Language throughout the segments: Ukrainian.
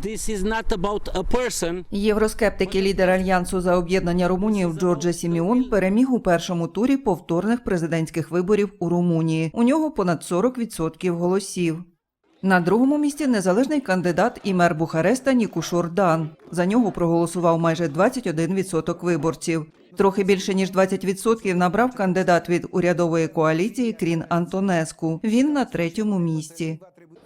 This is not about a person. Євроскептик і лідер альянсу за об'єднання румунів Джорджа Сіміон переміг у першому турі повторних президентських виборів у Румунії. У нього понад 40% голосів. На другому місці незалежний кандидат і мер Бухареста Нікушур Дан. За нього проголосував майже 21% виборців. Трохи більше ніж 20% набрав кандидат від урядової коаліції Крін Антонеску. Він на третьому місці.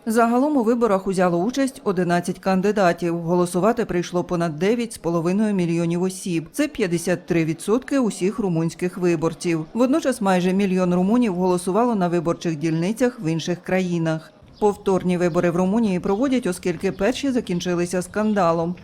Загалом у виборах узяло участь 11 кандидатів. Голосувати прийшло понад 9,5 мільйонів осіб. Це 53% усіх румунських виборців. Водночас майже мільйон румунів голосувало на виборчих дільницях в інших країнах. Повторні вибори в Румунії проводять, оскільки перші закінчилися скандалом.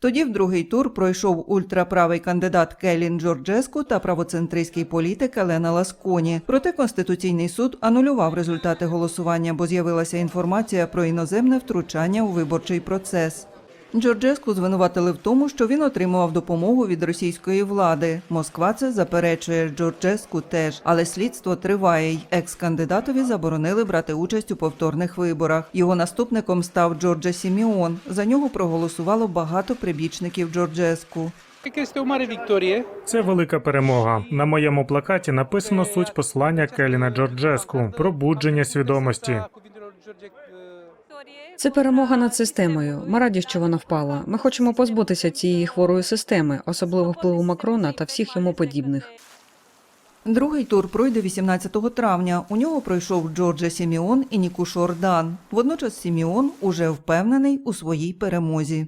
Тоді в другий тур пройшов ультраправий кандидат Келін Джорджеску та правоцентристський політик Елена Ласконі. Проте Конституційний суд анулював результати голосування, бо з'явилася інформація про іноземне втручання у виборчий процес. Джорджеску звинуватили в тому, що він отримував допомогу від російської влади. Москва це заперечує Джорджеску теж, але слідство триває. й Екс-кандидатові заборонили брати участь у повторних виборах. Його наступником став Джорджа Сіміон. За нього проголосувало багато прибічників Джорджеску. Це велика перемога. На моєму плакаті написано суть послання Келіна Джорджеску пробудження свідомості. Це перемога над системою. Ми раді, що вона впала. Ми хочемо позбутися цієї хворої системи, особливо впливу Макрона та всіх йому подібних. Другий тур пройде 18 травня. У нього пройшов Джорджа Сіміон і Нікуш Ордан. Водночас Сіміон уже впевнений у своїй перемозі.